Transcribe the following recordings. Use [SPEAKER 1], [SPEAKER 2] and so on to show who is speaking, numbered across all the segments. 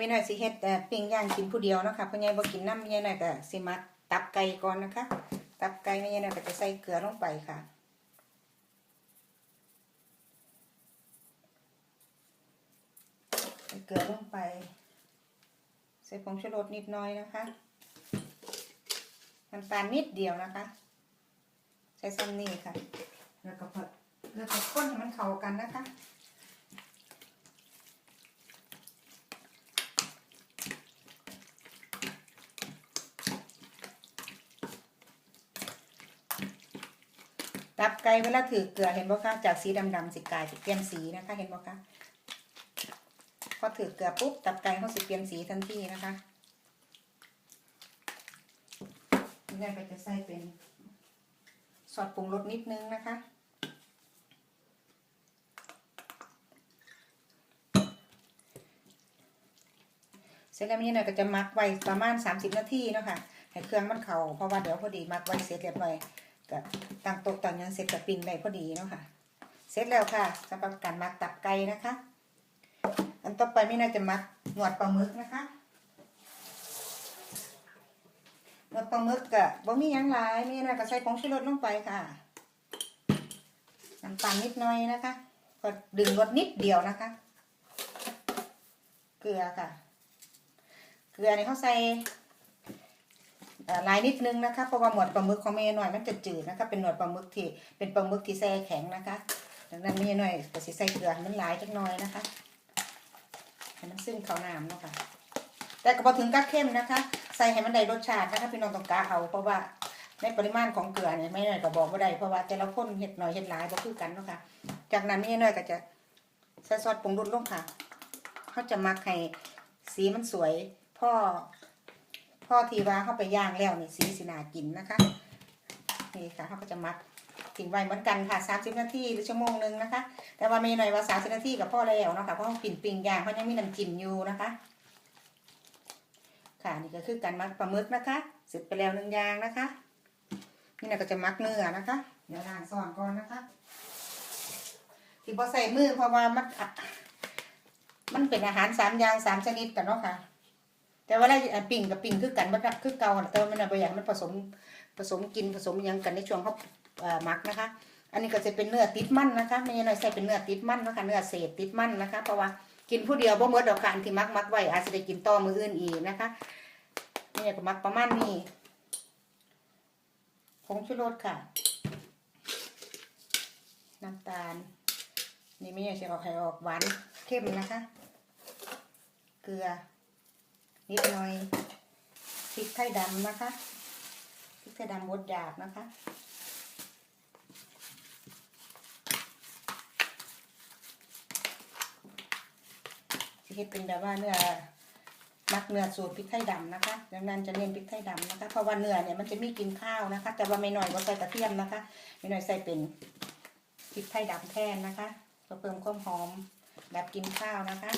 [SPEAKER 1] ไม่น้อยสิเฮ็ดแต่ปิ้งย่างกินผู้เดียวนะคะพ่อใหญ่บ่กินน้ำไม่ใหญ่น้อยก็สิมักตับไก่ก่อนนะคะ ตับไก่ไม่ใหญ่น้อยก็จะใส่เกลือลงไปค่ะใส่เกลือลงไป ใส่ผงชูรสนิดหน้อยนะคะน้ำตาลนิดเดียวนะคะใส่ซ้ำนี่ค่ะ แล้วก็ผัดแล้วก็ข้นให้มันเข้ากันนะคะ ตับไก่เวลาถือเกลือเห็นบ่คะจากสีดำๆสิกลายเป็นเปลี่ยนสีนะคะ เห็นบ่คะพอถือเกลือปุ๊บตับไก่เขาสิเปลี่ยนสีทันทีนะคะนี่ก็จะใส่เป็นซอสปรุงรสนิดนึงนะคะ เสร็จแล้วนี่เนี่ยก็จะมักไว้ประมาณ 30 นาทีเนาะค่ะให้เครื่องมันเข้าเพราะว่าเดี๋ยวพอดีมักไว้เสร็จเรียบร้อย ก็ตั้งโต๊ะตั้งยังเสร็จกับปิ้งได้พอดีเนาะค่ะ เสร็จแล้วค่ะสำหรับการมักตับไก่นะคะ อันต่อไปไม่น่าจะมักหนวดปลาหมึกนะคะหนวดปลาหมึกก็บ่มีหยังหลายนี่นะก็ใส่ผงชูรสลงไปค่ะน้ำตาลนิดหน่อยนะคะ ก็ดึงรสนิดเดียวนะคะ เกลือค่ะ เกลือนี่เขาใส่ หลายนิดนึงนะคะเพราะว่าหมวดปลาหมึกของเมย์หน่อยมันจะจืดนะคะ เป็นหนวดปลาหมึกที่เป็นปลาหมึกที่แช่แข็งนะคะดังนั้นเมย์หน่อยก็สิใส่เกลือมันหลายจักหน่อยนะคะให้มันซึ่งเข้าน้ำเนาะค่ะแต่ก็พอถึงกักเข้มนะคะ ใส่ให้มันได้รสชาตินะคะพี่น้องต้องกาเอาเพราะว่าในปริมาณของเกลือเนี่ยไม่หน่อยก็บอกว่าได้เพราะว่าแต่ละคนเห็ดหน่อยเห็ดหลายก็คือกันเนาะค่ะ จากนั้นเมย์หน่อยก็จะใส่ซอสปรุงรสลงค่ะเขาจะมักให้สีมันสวยพ่อ พ่อทีว่าเข้าไปย่างแล้วนี่สีสินากินนะคะนี่ค่ะเขาก็จะมักทิ้งไว้เหมือนกันค่ะ30นาทีหรือชั่วโมงหนึงนะคะ แต่ว่าไม่หน่อยว่า30นาทีกับพ่อแล้วนาะคะเพราะเขาปิ่นปิงย่างเขายังมีน้ำจิ้มอยู่นะคะ ค่ะนี่ก็คือการมักปลาหมึกนะคะ เสร็จไปแล้วหนึ่งอย่างนะคะ นี่เราก็จะมักเนื้อนะคะ เดี๋ยวล้างซ่อนก่อนนะคะที่พอใส่มือเพราะว่ามันมันเป็นอาหารสามอย่างสามชนิดกันเนาะค่ะ แต่ว่าเราปิ่งกับปิ่งคือกันมันคือเกาแต่ว่ามันเอาไปอย่างมันผสมผสมกินผสมยังกันในช่วงเขาหมักนะคะ อันนี้ก็จะเป็นเนื้อติดมันนะคะไม่ใช่น้อยใส่เป็นเนื้อติดมันนะคะเนื้อเศษติดมันนะคะ เพราะว่ากินผู้เดียวบ่เมื่อดอกการที่มักมักไว้อาจจะได้กินต่อมืออื่นอีกนะคะนี่ก็มักประมาณนี้ผงชูรสค่ะ น้ำตาล นี่ไม่ใช่จะออกไข่ออกหวานเข้มนะคะ เกลือ นิดหน่อยพริกไทยดำนะคะพริกไทยดำบดหยาบนะคะที่เฮ็ดเป็นแบบว่าเนื้อมักเนื้อสูตรพริกไทยดำนะคะดังนั้นจะเน้นพริกไทยดำนะคะ เพราะว่าเนื้อเนี่ยมันจะมีกินข้าวนะคะ แต่ว่าไม่หน่อยว่าใส่กระเทียมนะคะ ไม่หน่อยใส่เป็นพริกไทยดำแทนนะคะเพื่อเพิ่มความหอมแบบกินข้าวนะคะ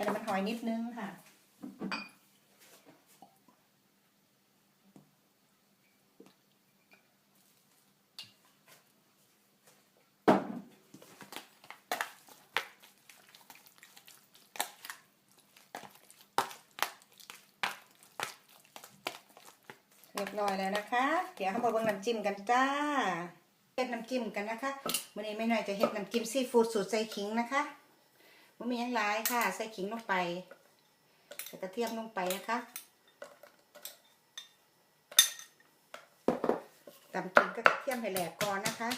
[SPEAKER 1] ส่น้ำมันหอยนิดนึงค่ะ เรียบร้อยแล้วนะคะ เดี๋ยวเรามาเบิ่งน้ำจิ้มกันจ้าเฮ็ดน้ำจิ้มกันนะคะวันนี้ไม่น่อยจะเฮ็ดน้ำจิ้มซีฟู้ดสูตรใส่ขิงนะคะ มันมีอย่างไรค่ะ ใส่ขิงลงไปใส่กระเทียมลงไปนะคะตำกินก็กระเทียมให้แหลกก่อนนะคะ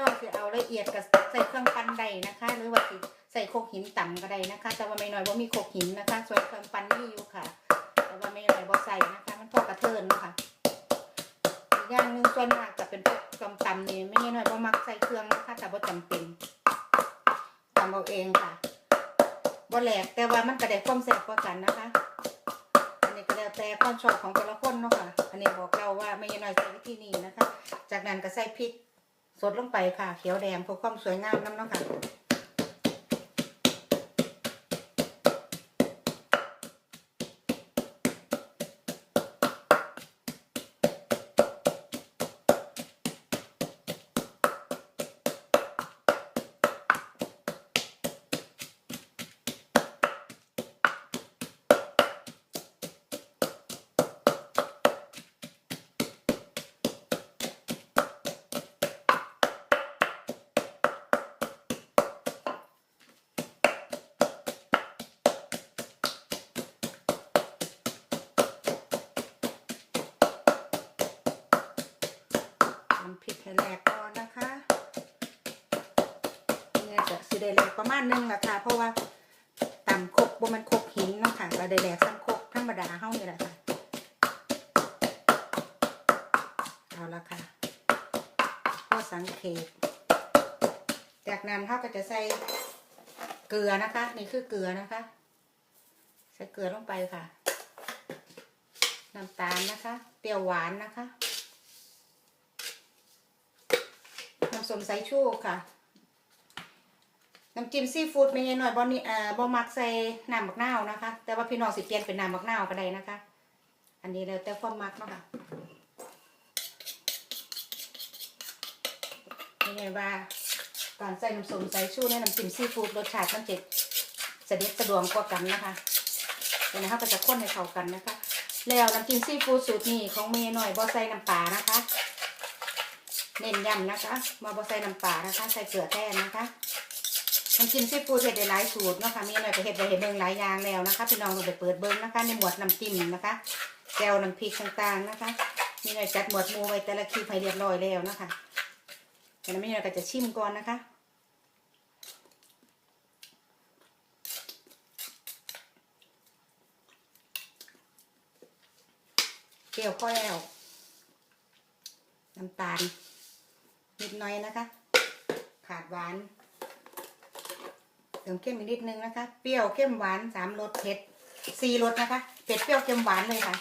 [SPEAKER 1] น้องคือเอาละเอียดกับใส่เครื่องปั้นใดนะคะ หรือว่าสิใส่โคกหินต่ำก็ได้นะคะ แต่ว่าไม่น้อยว่ามีโคกหินนะคะ ส่วนเครื่องปั้นนี่อยู่ค่ะ แต่ว่าไม่น้อยว่าใส่นะคะ มันพอกระเทินเนาะค่ะอีกอย่างหนึ่งส่วนมากจะเป็นพวกกำตำนี่ไม่น้อยว่ามักใส่เครื่องนะคะ แต่ว่าจำเป็นำเอาเองค่ะบ่แหลกแต่ว่ามันก็ได้ความแซ่บกว่ากันนะคะอันนี้ก็แล้วแต่ความชอบของแต่ละคนเนาะค่ะ อันนี้บอกเราว่าไม่ยน้อยใส่วิธีนี้นะคะ จากนั้นก็ใส่พริก สดลงไปค่ะ เขียวแดงเพื่อความสวยงามน้ำเนาะค่ะ แหลกก่อนนะคะเนี่ยจะสิได้แหลกประมาณนึงแหละค่ะ เพราะว่าต่ำครกบ่มันครกหินเนาะค่ะเราได้แหลกซ้ำครกธรรมดาเฮานี่แหละค่ะ เอาละค่ะก็สังเกต จากนั้นเขาก็จะใส่เกลือนะคะ นี่คือเกลือนะคะ ใส่เกลือลงไปค่ะ น้ำตาลนะคะ เปรี้ยวหวานนะคะ น้ำ สมสายชูค่ะ น้ำจิ้มซีฟู้ดไม่ใช่หน่อยบอนี่อ่าบอมักใส่น้ำบักนาวนะคะ แต่ว่าพี่น้องสิเปลี่ยนเป็นน้ำบักนาวก็ได้นะคะ อันนี้แล้วแต่ความมักเนาะค่ะนี่ไงว่าการใส่น้ำส้มสายชูในน้ำจิ้มซีฟู้ดรสชาติมันจะเสด็จสะดวกกว่ากันนะคะเดี๋ยวนะคะก็จะข้นให้เข้ากันนะคะ แล้วน้ำจิ้มซีฟู้ดสูตรนี้ของเมย์หน่อยบอใส่น้ำปลานะคะ เน้นย้ำนะคะมาบอใส่น้ำปลานะคะ ใส่เกลือแทนนะคะน้ำจิ้มซีฟู้ดเห็ดได้หลายสูตรเนาะค่ะมีหน่อยก็เห็ดไปเห็ดเบิ่งหลายอย่างแล้วนะคะ พี่น้องลองไปเปิดเบิ่งนะคะ ในหมวดน้ำจิ้มนะคะแก้วน้ำพริกต่างๆนะคะ มีหน่อยจัดหมวดหมูไว้แต่ละคลิปให้เรียบร้อยแล้วนะคะแต่นั้นมีหน่อยก็จะชิมก่อนนะคะเกลียวข้อแล้วน้ำตาล นิดหน่อยนะคะ ขาดหวานเติมเข้มอีกนิดนึงนะคะ เปรี้ยวเข้มหวานสามรสเผ็ดสี่รสนะคะ เผ็ดเปรี้ยวเข้มหวานเลยค่ะ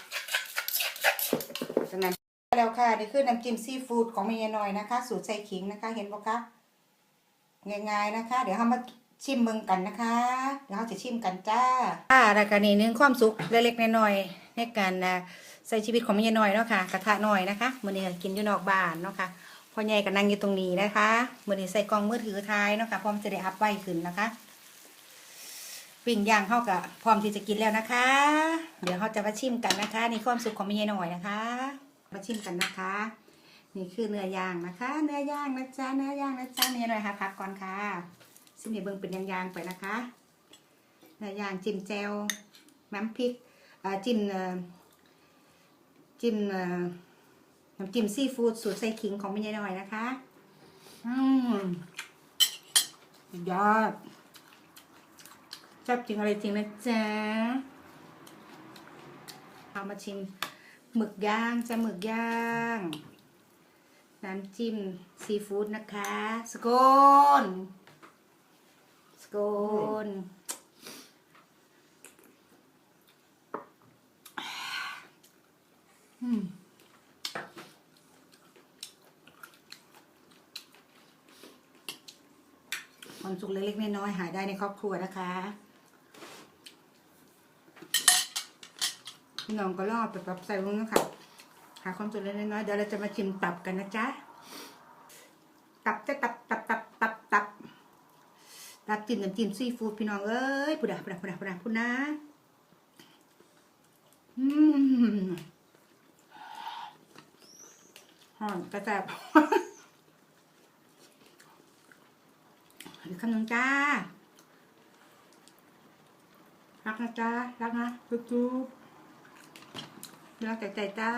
[SPEAKER 1] จากนั้นแล้วค่ะนี่คือน้ำจิ้มซีฟู้ดของเมียน้อยนะคะ สูตรใส่ขิงนะคะ เห็นปะคะง่ายๆนะคะ เดี๋ยวเรามาชิมมึงกันนะคะ เดี๋ยวเราจะชิมกันจ้าค่ะรายการนี้เนื่องความสุขเล็กๆน้อยๆในการใส่ชีวิตของเมียน้อยเนาะค่ะกระทะน้อยนะคะมื้อนี้ก็กินอยู่นอกบ้านเนาะค่ะ พ่อใหญ่ก็นั่งอยู่ตรงนี้นะคะเมื้อนี้ใส่กล้องมือถือท้ายเนาะค่ะพร้อมจะได้อัพไว้ขึ้นนะคะปิ้งย่างเข้ากับพร้อมที่จะกินแล้วนะคะ เดี๋ยวเขาจะมาชิมกันนะคะนี่ความสุขของเมียน้อยนะคะ มาชิมกันนะคะ นี่คือเนื้อย่างนะคะ เนื้อย่างนะจ๊ะเนื้อย่างนะจ๊ะเมียน้อยค่ะพักก่อนค่ะซึ่งในเบิ้งเป็นยางๆไปนะคะ เนื้อย่างจิ้มแจวน้ำพริกจิ้มจิ้มเอ่อ น้ำจิ้มซีฟู้ดสูตรใส่ขิงของแม่ยายหน่อยนะคะ อืมยอดชอบจริงอะไรจริงนะจ๊ะเอามาชิมหมึกย่างจะหมึกย่าง น้ำจิ้มซีฟู้ดนะคะสโกน สโกนอืมความ สุขเล็กๆน้อยๆหายได้ในครอบครัวนะคะพี่น้องก็รอไปปรับใส่ลงนะคะหาความสุขเล็กๆน้อยๆเดี๋ยวเราจะมาชิมตับกันนะจ๊ะตับจะตับตับตับตับตับตับจิ้มน้ำจิ้มซีฟู้ดพี่น้องเอ้ยพุดาพุดาพุดาพุดาพุดนะอืมหอมกระแสบ อีก คำนึงจ้า รักนะจ้ารักนะจุ๊บๆรักใจใจจ้า